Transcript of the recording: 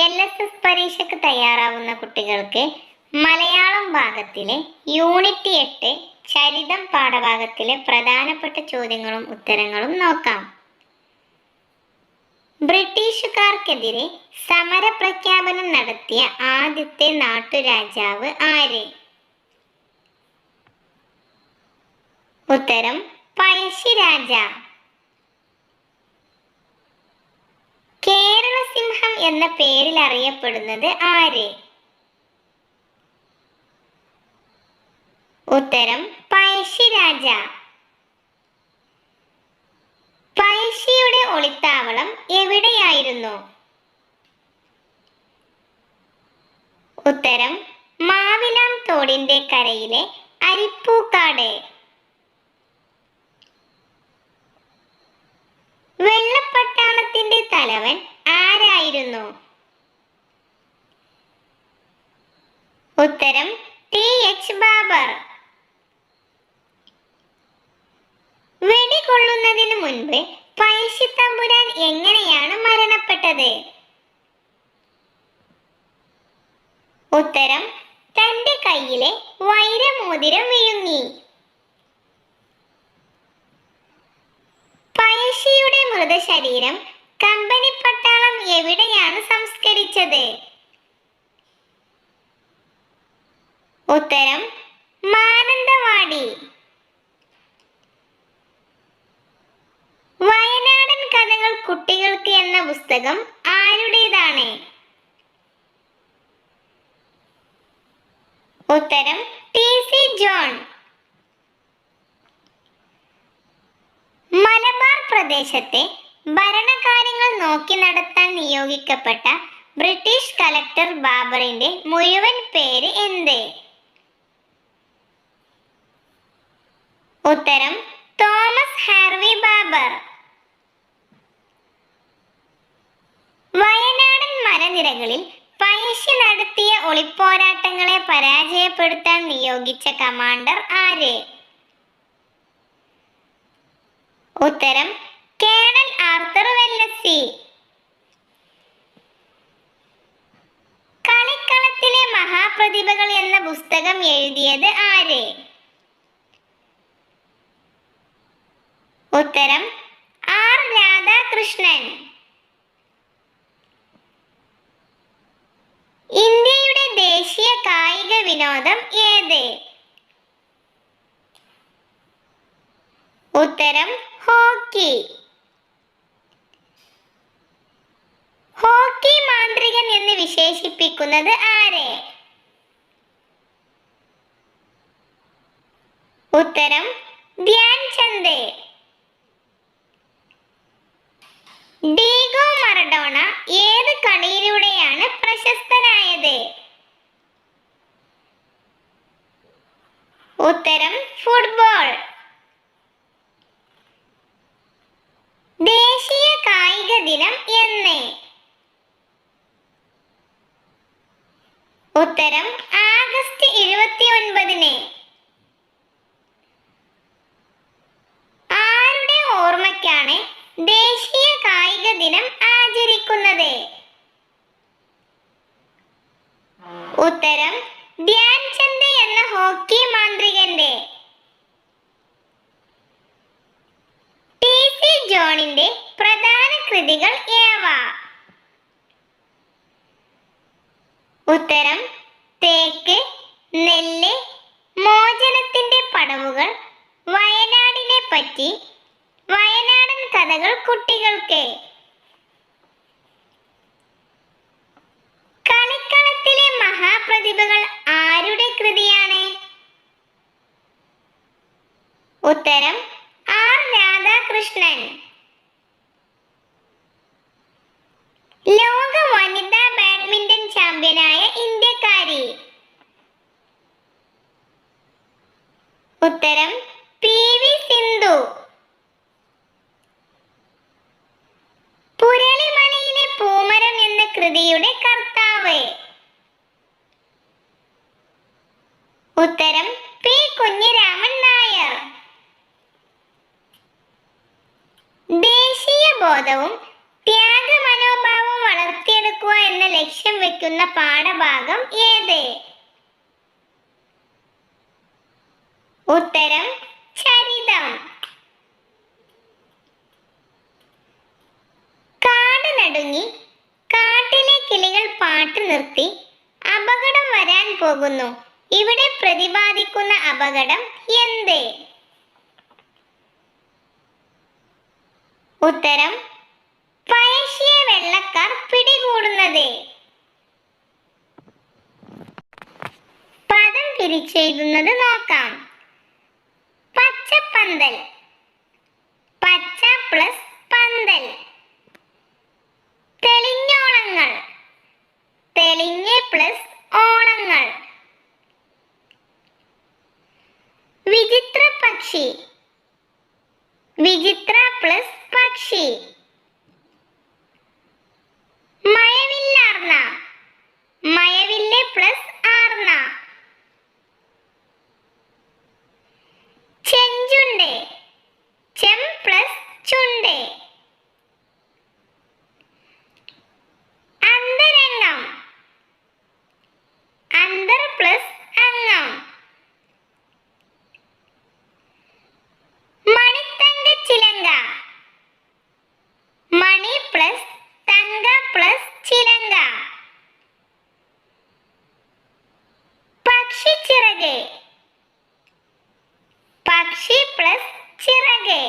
L S S പരീക്ഷയ്ക്ക് തയ്യാറാവുന്ന കുട്ടികൾക്ക് Malayalam ഭാഗത്തിലെ unit എട്ട് ചരിതം പാഠഭാഗത്തിലെ പ്രധാനപ്പെട്ട ചോദ്യങ്ങളും ഉത്തരങ്ങളും നോക്കാം. ബ്രിട്ടീഷുകാർക്കെതിരെ സമരപ്രഖ്യാപനം നടത്തിയ ആദ്യത്തെ നാട്ടുരാജാവ് ആര്? ഉത്തരം പഴശ്ശിരാജ എന്ന പേരിൽ അറിയപ്പെടുന്നത് ആര്? ഉത്തരം പഴശ്ശിരാജ പഴശ്ശിയുടെ ഒളിത്താവളം എവിടെയായിരുന്നു? ഉത്തരം മാവിലാം തോടിന്റെ കരയിലെ അരിപ്പൂക്കാട്. വെള്ളപ്പട്ടാളത്തിന്റെ തലവൻ ആരായിരുന്നു ഉത്തരം ടി എച്ച് ബാബർ. വെടികൊള്ളുന്നതിന് മുൻപ് പഴശ്ശി തമ്പുരാൻ എങ്ങനെയാണ് മരണപ്പെട്ടത്? ഉത്തരം തന്റെ കയ്യിലെ വൈരമോതിരം വിഴുങ്ങി. പഴശ്ശിയുടെ മൃതശരീരം കമ്പനി പട്ടാളം എവിടെയാണ് സംസ്കരിച്ചത്? ഉത്തരം മാനന്തവാടി. വയനാടൻ കഥകൾ കുട്ടികൾക്ക് എന്ന പുസ്തകം ആരുടേതാണ്? ഉത്തരം ടി സി ജോൺ. മലബാർ പ്രദേശത്തെ ഭരണകാര്യങ്ങൾ നോക്കി നടത്താൻ നിയോഗിക്കപ്പെട്ട ബ്രിട്ടീഷ് കളക്ടർ ബാബറിന്റെ മുഴുവൻ പേര് എന്ത്? ഉത്തരം തോമസ് ഹാർവി ബാബർ. വയനാടൻ മലനിരകളിൽ പൈശ നടത്തിയ ഒളിപ്പോരാട്ടങ്ങളെ പരാജയപ്പെടുത്താൻ നിയോഗിച്ച കമാൻഡർ ആര്? ഉത്തരം കേണൽ ആർത്തർ വെല്ലസി. കളിക്കളത്തിലെ മഹാപ്രതിഭകൾ എന്ന പുസ്തകം എഴുതിയത് ആര്? ഉത്തരം ആർ രാധാകൃഷ്ണൻ. ഇന്ത്യയുടെ ദേശീയ കായിക വിനോദം ഏത്? ഉത്തരം ഹോക്കി. എന്ന് വിശേഷിപ്പിക്കുന്നത് ആരെ? ഉത്തരം ധ്യാൻ ചന്ദ്. ഡീഗോ മറഡോണ ഏത് കളിയിലൂടെയാണ് പ്രശസ്തനായത്? ഉത്തരം ഫുട്ബോൾ. ദേശീയ കായിക ദിനം എന്ന്. ഉത്തരം ആഗസ്റ്റ് ഇരുപത്തി ഒൻപതിന് ആരുടെ ഓർമ്മയ്ക്കാണ് ദേശീയ കായിക ദിനം ആചരിക്കുന്നത്? ഉത്തരം ധ്യാൻചന്ദ് എന്ന ഹോക്കി മാന്ത്രികന്റെ. ടി സി ജോണിന്റെ പ്രധാന കൃതികൾ ഏവ? ഉത്തരം തേക്ക് നെല്ല് മോചനത്തിന്റെ പടവുകൾ വയനാടിനെ പറ്റി വയനാടൻ കഥകൾ കുട്ടികൾക്ക്. കളിക്കളത്തിലെ മഹാപ്രതിഭകൾ ആരുടെ കൃതിയാണ്? ഉത്തരം ആർ രാധാകൃഷ്ണൻ. ഉത്തരം പി വി സിന്ധു. പുരളിമലയിലെ പൂമരം എന്ന കൃതിയുടെ കർത്താവ്. ഉത്തരം പി കുഞ്ഞിരാമൻ നായർ. ദേശീയ ബോധവും ത്യാഗ മനോഭാവവും വളർത്തിയെടുക്കുക എന്ന ലക്ഷ്യം വെക്കുന്ന പാഠഭാഗം ഏത്? ഉത്തരം ചരിതം. കാട് നടുങ്ങി കാട്ടിലെ കിളികൾ പാട്ട് നിർത്തി അപകടം വരാൻ പോകുന്നു. ഇവിടെ പ്രതിപാദിക്കുന്ന അപകടം എന്ത്? ഉത്തരം പഴശ്ശിയെ വെള്ളക്കാർ പിടികൂടുന്നത്. പദം പിരിച്ചെഴുതുന്നത് നോക്കാം. പച്ചപ്പന്തൽ പച്ച പ്ലസ് പന്തൽ. തെളിഞ്ഞോളങ്ങൾ. തെളിഞ്ഞ് പ്ലസ് ഓണങ്ങൾ വിചിത്ര പക്ഷി. വിചിത്ര പ്ലസ് പക്ഷി. പ്ലസ് ചിറകേ.